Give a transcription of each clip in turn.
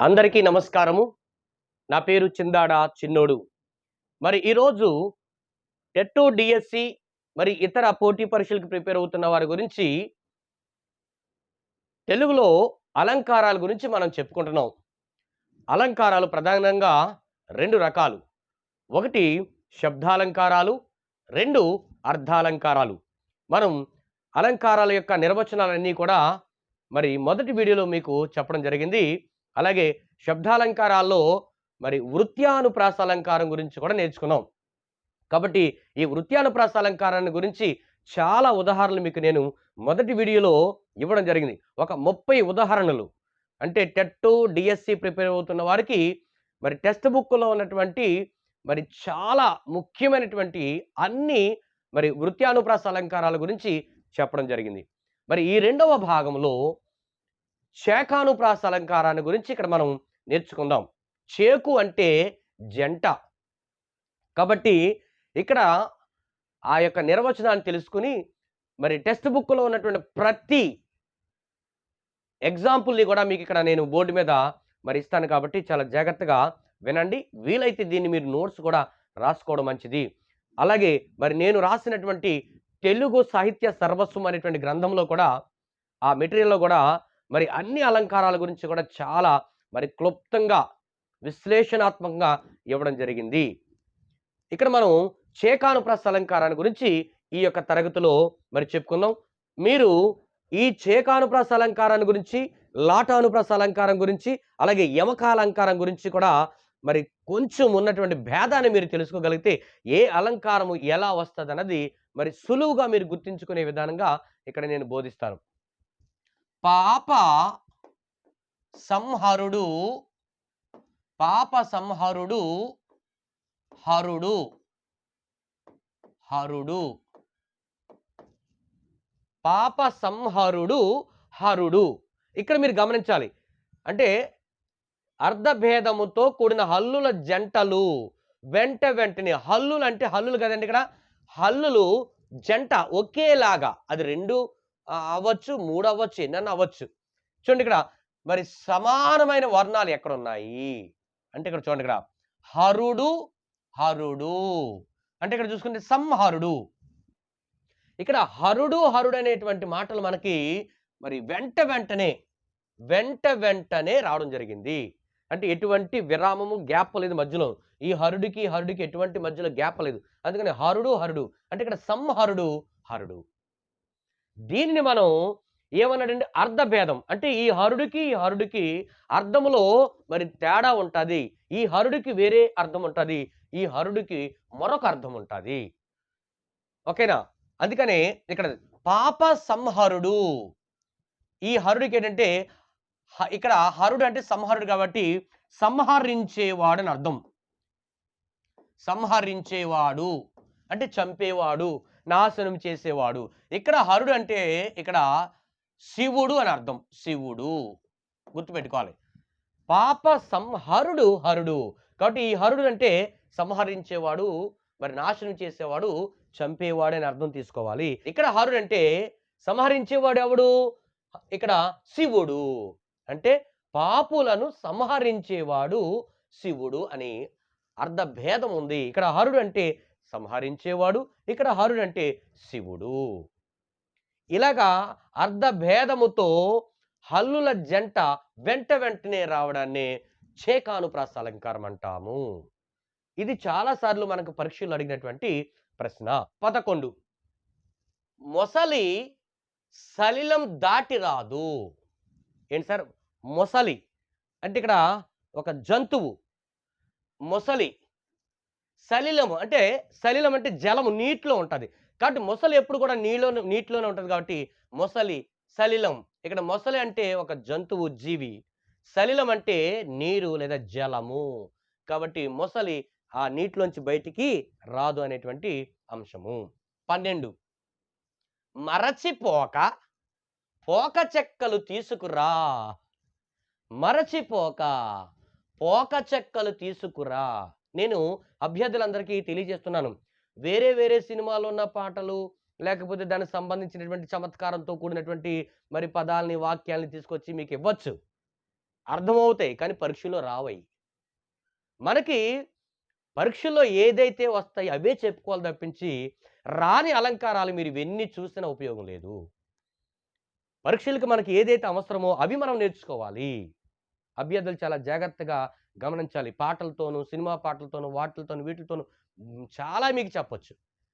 అందరికీ నమస్కారము. నా పేరు చిందాడ చిన్నోడు. మరి ఈరోజు టెట్టు డిఎస్సి మరి ఇతర పోటీ పరీక్షలకు ప్రిపేర్ అవుతున్న వారి గురించి తెలుగులో అలంకారాల గురించి మనం చెప్పుకుంటున్నాం. అలంకారాలు ప్రధానంగా రెండు రకాలు. ఒకటి శబ్దాలంకారాలు రెండు అర్థాలంకారాలు మనం అలంకారాల యొక్క నిర్వచనాలన్నీ కూడా మరి మొదటి వీడియోలో మీకు చెప్పడం జరిగింది. అలాగే శబ్దాలంకారాల్లో మరి వృత్యానుప్రాస అలంకారం గురించి కూడా నేర్చుకున్నాం. కాబట్టి ఈ వృత్యానుప్రాస అలంకారాన్ని గురించి చాలా ఉదాహరణలు మీకు నేను మొదటి వీడియోలో ఇవ్వడం జరిగింది. ఒక ముప్పై ఉదాహరణలు. అంటే టెట్ డిఎస్సి ప్రిపేర్ అవుతున్న వారికి మరి టెక్స్ట్ బుక్లో ఉన్నటువంటి మరి చాలా ముఖ్యమైనటువంటి అన్ని మరి వృత్యానుప్రాస అలంకారాల గురించి చెప్పడం జరిగింది. మరి ఈ రెండవ భాగంలో శాఖానుప్రాస అలంకారాన్ని గురించి ఇక్కడ మనం నేర్చుకుందాం. చేకు అంటే జంట. కాబట్టి ఇక్కడ ఆ యొక్క నిర్వచనాన్ని తెలుసుకుని మరి టెక్స్ట్ బుక్లో ఉన్నటువంటి ప్రతి ఎగ్జాంపుల్ని కూడా మీకు ఇక్కడ నేను బోర్డు మీద మరి ఇస్తాను కాబట్టి చాలా జాగ్రత్తగా వినండి. వీలైతే దీన్ని మీరు నోట్స్ కూడా రాసుకోవడం మంచిది. అలాగే మరి నేను రాసినటువంటి తెలుగు సాహిత్య సర్వస్వం అనేటువంటి గ్రంథంలో కూడా ఆ మెటీరియల్లో కూడా మరి అన్ని అలంకారాల గురించి కూడా చాలా మరి క్లుప్తంగా విశ్లేషణాత్మకంగా ఇవ్వడం జరిగింది. ఇక్కడ మనం చేకానుప్రాస అలంకారాన్ని గురించి ఈ యొక్క తరగతిలో మరి చెప్పుకుందాం. మీరు ఈ చేకానుప్రాస అలంకారాన్ని గురించి లాటానుప్రాస అలంకారం గురించి అలాగే యమక అలంకారం గురించి కూడా మరి కొంచెం ఉన్నటువంటి భేదాన్ని మీరు తెలుసుకోగలిగితే ఏ అలంకారము ఎలా వస్తుంది అన్నది మరి సులువుగా మీరు గుర్తించుకునే విధానంగా ఇక్కడ నేను బోధిస్తాను. పాప సంహరుడు పాప సంహరుడు హరుడు హరుడు. పాప సంహరుడు హరుడు. ఇక్కడ మీరు గమనించాలి. అంటే అర్ధభేదముతో కూడిన హల్లుల జంటలు. వెంట వెంటనే హల్లులు అంటే హల్లులు కదండి ఇక్కడ? హల్లులు జంట ఒకేలాగా. అది రెండు అవ్వచ్చు మూడు అవ్వచ్చు ఎన్నన్నా అవ్వచ్చు చూడండి ఇక్కడ మరి సమానమైన వర్ణాలు ఎక్కడ ఉన్నాయి అంటే ఇక్కడ చూడండి ఇక్కడ హరుడు హరుడు. అంటే ఇక్కడ చూసుకుంటే సంహరుడు. ఇక్కడ హరుడు హరుడు అనేటువంటి మాటలు మనకి మరి వెంట వెంటనే వెంట వెంటనే రావడం జరిగింది. అంటే ఎటువంటి విరామము గ్యాప్ లేదు మధ్యలో. ఈ హరుడికి హరుడికి ఎటువంటి మధ్యలో గ్యాప్ లేదు. అందుకని హరుడు హరుడు. అంటే ఇక్కడ సంహరుడు హరుడు. దీనిని మనం ఏమన్నాడంటే అర్ధభేదం. అంటే ఈ హరుడికి ఈ హరుడికి అర్థములో మరి తేడా ఉంటుంది. ఈ హరుడికి వేరే అర్థం ఉంటుంది. ఈ హరుడికి మరొక అర్థం ఉంటుంది. ఓకేనా? అందుకనే ఇక్కడ పాప సంహరుడు. ఈ హరుడికి ఏంటంటే ఇక్కడ హరుడు అంటే సంహరుడు కాబట్టి సంహరించేవాడు అని అర్థం. సంహరించేవాడు. అంటే చంపేవాడు. నాశనం చేసేవాడు. ఇక్కడ హరుడు అంటే ఇక్కడ శివుడు అని అర్థం. శివుడు. గుర్తుపెట్టుకోవాలి. పాప సంహరుడు హరుడు. కాబట్టి ఈ హరుడు అంటే సంహరించేవాడు మరి నాశనం చేసేవాడు చంపేవాడు అని అర్థం తీసుకోవాలి. ఇక్కడ హరుడు అంటే సంహరించేవాడు ఎవడు? ఇక్కడ శివుడు. అంటే పాపులను సంహరించేవాడు శివుడు అని అర్ధ భేదం ఉంది. ఇక్కడ హరుడు అంటే సంహరించేవాడు. ఇక్కడ హరుడు అంటే శివుడు. ఇలాగా అర్ధభేదముతో హల్లుల జంట వెంట వెంటనే రావడాన్ని చేకానుప్రాస అలంకారం అంటాము. ఇది చాలాసార్లు మనకు పరీక్షలు అడిగినటువంటి ప్రశ్న. పదకొండు. మొసలి సలిలం దాటి రాదు. ఏంటి సార్? మొసలి. అంటే ఇక్కడ ఒక జంతువు. మొసలి సలిలము. అంటే సలిలం అంటే జలము నీటిలో ఉంటుంది. కాబట్టి మొసలి ఎప్పుడు కూడా నీలో నీటిలోనే ఉంటుంది కాబట్టి మొసలి సలిలం. ఇక్కడ మొసలి అంటే ఒక జంతువు జీవి. సలిలం అంటే నీరు లేదా జలము. కాబట్టి మొసలి ఆ నీటిలోంచి బయటికి రాదు అనేటువంటి అంశము. పన్నెండు. మరచిపోక పోక చెక్కలు తీసుకురా. మరచిపోక పోక చెక్కలు తీసుకురా. నేను అభ్యర్థులందరికీ తెలియజేస్తున్నాను. వేరే వేరే సినిమాలో ఉన్న పాటలు లేకపోతే దానికి సంబంధించినటువంటి చమత్కారంతో కూడినటువంటి మరి పదాలని వాక్యాలని తీసుకొచ్చి మీకు ఇవ్వచ్చు. అర్థమవుతాయి కానీ పరీక్షలో రావయి. మనకి పరీక్షల్లో ఏదైతే వస్తాయి అవే చెప్పుకోవాలి తప్పించి రాని అలంకారాలు మీరు ఇవన్నీ చూసినా ఉపయోగం లేదు. పరీక్షలకు మనకి ఏదైతే అవసరమో అవి మనం నేర్చుకోవాలి. అభ్యర్థులు చాలా జాగ్రత్తగా గమనించాలి. పాటలతోనూ సినిమా పాటలతోనూ వాటిలతోనూ వీటితోనూ చాలా మీకు చెప్పొచ్చు.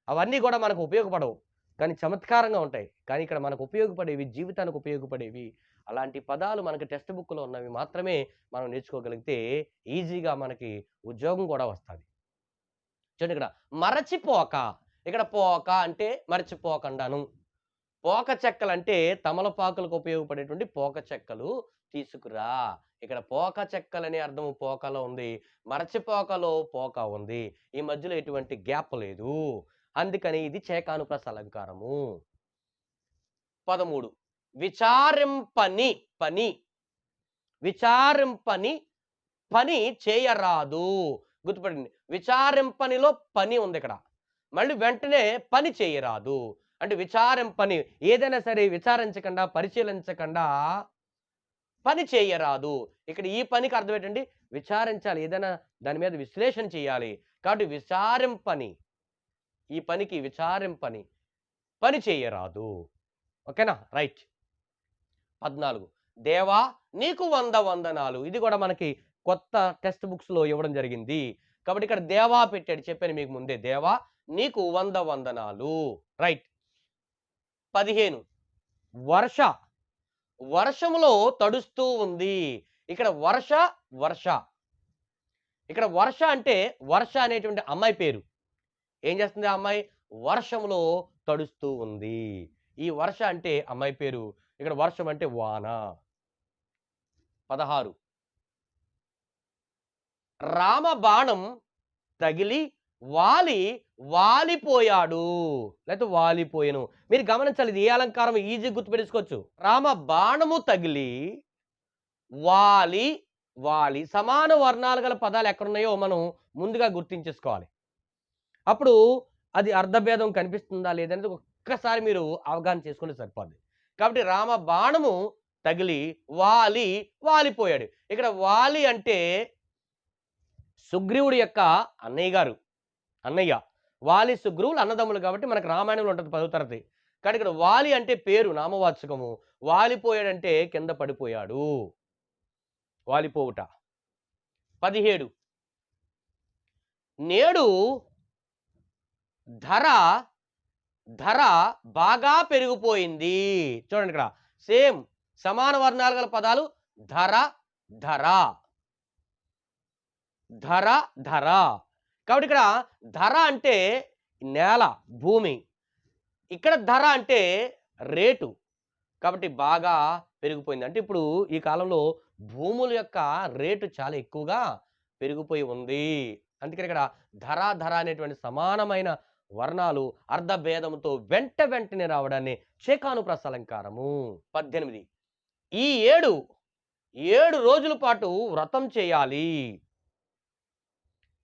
అవన్నీ కూడా మనకు ఉపయోగపడవు. కానీ చమత్కారంగా ఉంటాయి. కానీ ఇక్కడ మనకు ఉపయోగపడేవి జీవితానికి ఉపయోగపడేవి అలాంటి పదాలు మనకి టెక్స్ట్ బుక్లో ఉన్నవి మాత్రమే మనం నేర్చుకోగలిగితే ఈజీగా మనకి ఉద్యోగం కూడా వస్తుంది. చూడండి ఇక్కడ మరచిపోక. ఇక్కడ పోక అంటే మరచిపోకుండాను. పోక చెక్కలు అంటే తమలపాకులకు ఉపయోగపడేటువంటి పోక చెక్కలు తీసుకురా. ఇక్కడ పోక చెక్కలు అనే అర్థం పోకలో ఉంది. మరచిపోకలో పోక ఉంది. ఈ మధ్యలో ఎటువంటి గ్యాప్ లేదు. అందుకని ఇది చేకానుప్రస అలంకారము. పదమూడు. విచారింపని పని. విచారింపని పని చేయరాదు. గుర్తుపడండి. విచారింపనిలో పని ఉంది ఇక్కడ. మళ్ళీ వెంటనే పని చేయరాదు. అంటే విచారింపని ఏదైనా సరే విచారించకుండా పరిశీలించకుండా పని చేయరాదు. ఇక్కడ ఈ పనికి అర్థం ఏంటండి విచారించాలి ఏదైనా దాని మీద విశ్లేషణ చేయాలి. కాబట్టి విచారింపని ఈ పనికి విచారింపని పని చేయరాదు. ఓకేనా? రైట్. పద్నాలుగు. దేవా నీకు వంద వందనాలు. ఇది కూడా మనకి కొత్త టెక్స్ట్ బుక్స్లో ఇవ్వడం జరిగింది. కాబట్టి ఇక్కడ దేవా పెట్టాడు చెప్పాను మీకు ముందే. దేవా నీకు వంద వందనాలు. రైట్. పదిహేను. వర్ష. వర్షములో తడుస్తూ ఉంది. ఇక్కడ వర్ష వర్ష. ఇక్కడ వర్ష అంటే వర్ష అనేటువంటి అమ్మాయి పేరు. ఏం చేస్తుంది ఆ అమ్మాయి? వర్షములో తడుస్తూ ఉంది. ఈ వర్ష అంటే అమ్మాయి పేరు. ఇక్కడ వర్షం అంటే వాన. పదహారు. రామ బాణం తగిలి వాలి వాలిపోయాడు. లేకపోతే వాలిపోయాను. మీరు గమనించాలి ఇది ఏ అలంకారం ఈజీ గుర్తుపెట్టుకోవచ్చు. రామ బాణము తగిలి వాలి వాలి. సమాన వర్ణాలు గల పదాలు ఎక్కడున్నాయో మనం ముందుగా గుర్తించేసుకోవాలి. అప్పుడు అది అర్ధభేదం కనిపిస్తుందా లేదనేది ఒక్కసారి మీరు అవగాహన చేసుకుంటే సరిపోద్ది. కాబట్టి రామ బాణము తగిలి వాలి వాలిపోయాడు. ఇక్కడ వాలి అంటే సుగ్రీవుడి యొక్క అన్నయ్య గారు. అన్నయ్య వాలి సుగ్రువులు అన్నదమ్ములు కాబట్టి మనకు రామాయణంలో ఉంటుంది పదో తరగతి. కానీ ఇక్కడ వాలి అంటే పేరు నామవాచకము. వాలిపోయాడంటే కింద పడిపోయాడు. వాలిపోవుట పదిహేడు. నేడు ధర ధర బాగా పెరిగిపోయింది. చూడండి ఇక్కడ. సేమ్ సమాన వర్ణాలు గల పదాలు ధర ధర. ధర ధర. కాబట్టి ఇక్కడ ధర అంటే నేల భూమి. ఇక్కడ ధర అంటే రేటు. కాబట్టి బాగా పెరిగిపోయింది. అంటే ఇప్పుడు ఈ కాలంలో భూముల యొక్క రేటు చాలా ఎక్కువగా పెరిగిపోయి ఉంది. అందుకని ఇక్కడ ధర ధర అనేటువంటి సమానమైన వర్ణాలు అర్ధభేదంతో వెంట వెంటనే రావడాన్ని చేకాను అలంకారము పద్దెనిమిది. ఈ ఏడు ఏడు రోజుల పాటు వ్రతం చేయాలి.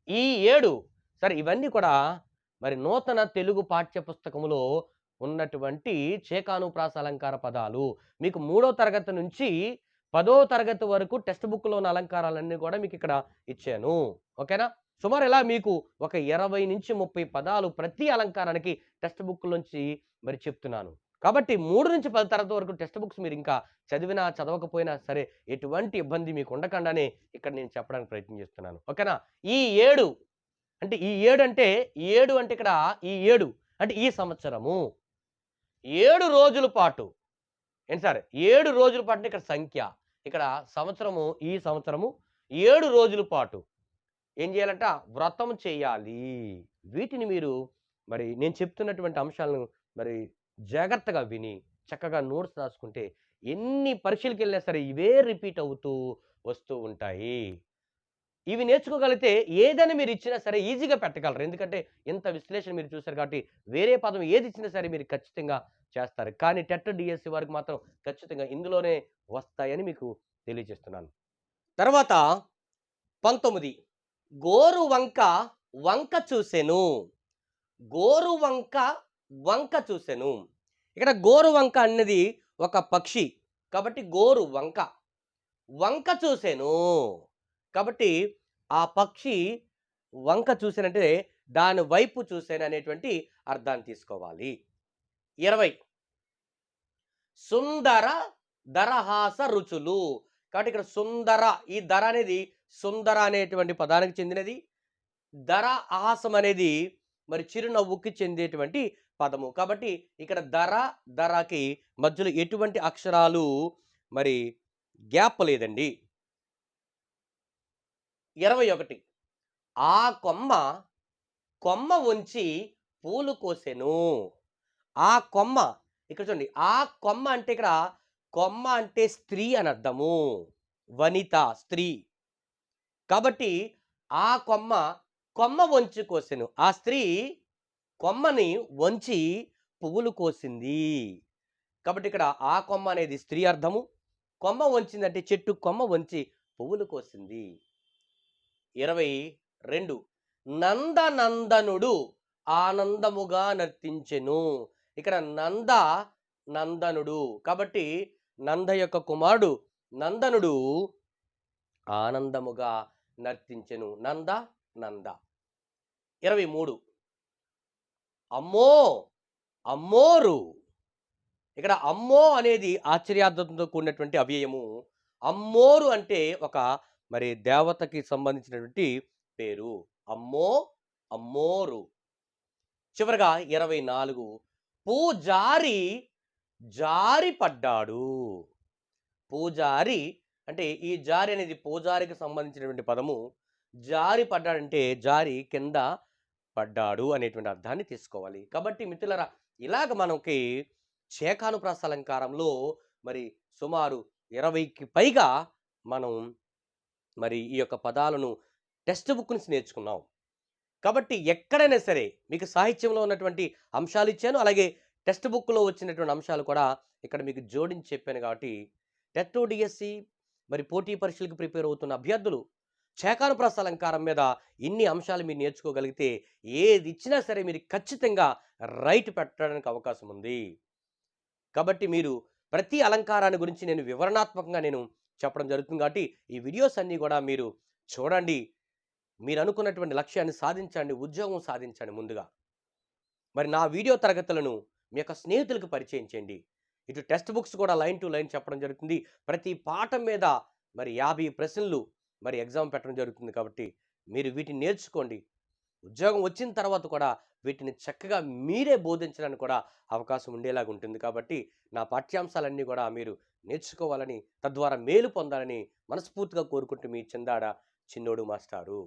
ఈ ఏడు. సరే ఇవన్నీ కూడా మరి నూతన తెలుగు పాఠ్య పుస్తకములో ఉన్నటువంటి చేకానుప్రాస అలంకార పదాలు. మీకు మూడో తరగతి నుంచి పదో తరగతి వరకు టెక్స్ట్ బుక్లో ఉన్న అలంకారాలన్నీ కూడా మీకు ఇక్కడ ఇచ్చాను. ఓకేనా? సుమారు ఇలా మీకు ఒక ఇరవై నుంచి ముప్పై పదాలు ప్రతి అలంకారానికి టెక్స్ట్ బుక్ నుంచి మరి చెప్తున్నాను. కాబట్టి మూడు నుంచి పది తరగతి వరకు టెక్స్ట్ బుక్స్ మీరు ఇంకా చదివినా చదవకపోయినా సరే ఎటువంటి ఇబ్బంది మీకు ఉండకుండానే ఇక్కడ నేను చెప్పడానికి ప్రయత్నం చేస్తున్నాను. ఓకేనా? ఈ ఏడు అంటే ఈ ఏడు అంటే ఈ ఏడు అంటే ఇక్కడ ఈ ఏడు అంటే ఈ సంవత్సరము. ఏడు రోజుల పాటు ఏంటి సార్? ఏడు రోజుల పాటు ఇక్కడ సంఖ్య. ఇక్కడ సంవత్సరము ఈ సంవత్సరము ఏడు రోజుల పాటు. ఏం చేయాలంట? వ్రతం చేయాలి. వీటిని మీరు మరి నేను చెప్తున్నటువంటి అంశాలను మరి జాగ్రత్తగా విని చక్కగా నోట్స్ రాసుకుంటే ఎన్ని పరీక్షలకు వెళ్ళినా సరే ఇవే రిపీట్ అవుతూ వస్తూ ఉంటాయి. ఇవి నేర్చుకోగలిగితే ఏదైనా మీరు ఇచ్చినా సరే ఈజీగా పెట్టగలరు. ఎందుకంటే ఇంత విశ్లేషణ మీరు చూసారు కాబట్టి వేరే పదం ఏది ఇచ్చినా సరే మీరు ఖచ్చితంగా చేస్తారు. కానీ టెట్ డిఎస్సి వారికి మాత్రం ఖచ్చితంగా ఇందులోనే వస్తాయని మీకు తెలియజేస్తున్నాను. తర్వాత పంతొమ్మిది. గోరు వంక వంక చూసెను. గోరు వంక వంక చూశాను ఇక్కడ గోరు వంక అన్నది ఒక పక్షి. కాబట్టి గోరు వంక. వంక చూశాను కాబట్టి ఆ పక్షి వంక చూసానంటే దాని వైపు చూశాను అనేటువంటి అర్థాన్ని తీసుకోవాలి. ఇరవై. సుందర దరహాస రుచులు. కాబట్టి ఇక్కడ సుందర ఈ ధర అనేది సుందర అనేటువంటి పదానికి చెందినది. ధర ఆహాసం అనేది మరి చిరునవ్వుకి చెందేటువంటి పదము. కాబట్టి ఇక్కడ ధర ధరకి మధ్యలో ఎటువంటి అక్షరాలు మరి గ్యాప్ లేదండి. ఇరవై ఒకటి. ఆ కొమ్మ కొమ్మ ఉంచి పూలు కోసెను. ఆ కొమ్మ ఇక్కడ చూడండి. ఆ కొమ్మ అంటే ఇక్కడ కొమ్మ అంటే స్త్రీ అని అర్థము. వనిత స్త్రీ. కాబట్టి ఆ కొమ్మ కొమ్మ వంచి కోసెను. ఆ స్త్రీ కొమ్మని వంచి పువ్వులు కోసింది. కాబట్టి ఇక్కడ ఆ కొమ్మ అనేది స్త్రీ అర్థము. కొమ్మ వంచిందంటే చెట్టు కొమ్మ వంచి పువ్వులు కోసింది. ఇరవై రెండు. నందనందనుడు ఆనందముగా నర్తించెను. ఇక్కడ నంద నందనుడు. కాబట్టి నంద యొక్క కుమారుడు నందనుడు ఆనందముగా నర్తించెను. నంద నంద. ఇరవై మూడు. అమ్మో అమ్మోరు. ఇక్కడ అమ్మో అనేది ఆశ్చర్యార్థంతో కూడినటువంటి అవ్యయము. అమ్మోరు అంటే ఒక మరి దేవతకి సంబంధించినటువంటి పేరు. అమ్మో అమ్మోరు. చివరగా ఇరవై నాలుగు. పూజారి జారి పడ్డాడు. పూజారి అంటే ఈ జారి అనేది పూజారికి సంబంధించినటువంటి పదము. జారి పడ్డాడంటే జారి కింద పడ్డాడు అనేటువంటి అర్థాన్ని తీసుకోవాలి. కాబట్టి మిత్రులరా ఇలాగ మనకి చేకానుప్రాస అలంకారంలో మరి సుమారు ఇరవైకి పైగా మనం మరి ఈ యొక్క పదాలను టెక్స్ట్ బుక్ నుంచి నేర్చుకున్నాం. కాబట్టి ఎక్కడైనా సరే మీకు సాహిత్యంలో ఉన్నటువంటి అంశాలు ఇచ్చాను. అలాగే టెక్స్ట్ బుక్లో వచ్చినటువంటి అంశాలు కూడా ఇక్కడ మీకు జోడించి చెప్పాను కాబట్టి టెట్ డిఎస్సి మరి పోటీ పరీక్షలకు ప్రిపేర్ అవుతున్న అభ్యర్థులు చేకానుప్రాస అలంకారం మీద ఇన్ని అంశాలు మీరు నేర్చుకోగలిగితే ఏది ఇచ్చినా సరే మీరు ఖచ్చితంగా రైట్ పెట్టడానికి అవకాశం ఉంది. కాబట్టి మీరు ప్రతి అలంకారాన్ని గురించి నేను వివరణాత్మకంగా నేను చెప్పడం జరుగుతుంది కాబట్టి ఈ వీడియోస్ అన్నీ కూడా మీరు చూడండి. మీరు అనుకున్నటువంటి లక్ష్యాన్ని సాధించండి ఉద్యోగం సాధించండి ముందుగా. మరి నా వీడియో తరగతులను మీ యొక్క స్నేహితులకు పరిచయం చేయండి. ఇటు టెక్స్ట్ బుక్స్ కూడా లైన్ టు లైన్ చెప్పడం జరుగుతుంది. ప్రతి పాఠం మీద మరి యాభై ప్రశ్నలు మరి ఎగ్జామ్ పెట్టడం జరుగుతుంది కాబట్టి మీరు వీటిని నేర్చుకోండి. ఉద్యోగం వచ్చిన తర్వాత కూడా వీటిని చక్కగా మీరే బోధించడానికి కూడా అవకాశం ఉండేలాగా ఉంటుంది కాబట్టి నా పాఠ్యాంశాలన్నీ కూడా మీరు నేర్చుకోవాలని తద్వారా మేలు పొందాలని మనస్ఫూర్తిగా కోరుకుంటూ మీ చందాడ చిన్నోడు మాస్టారు.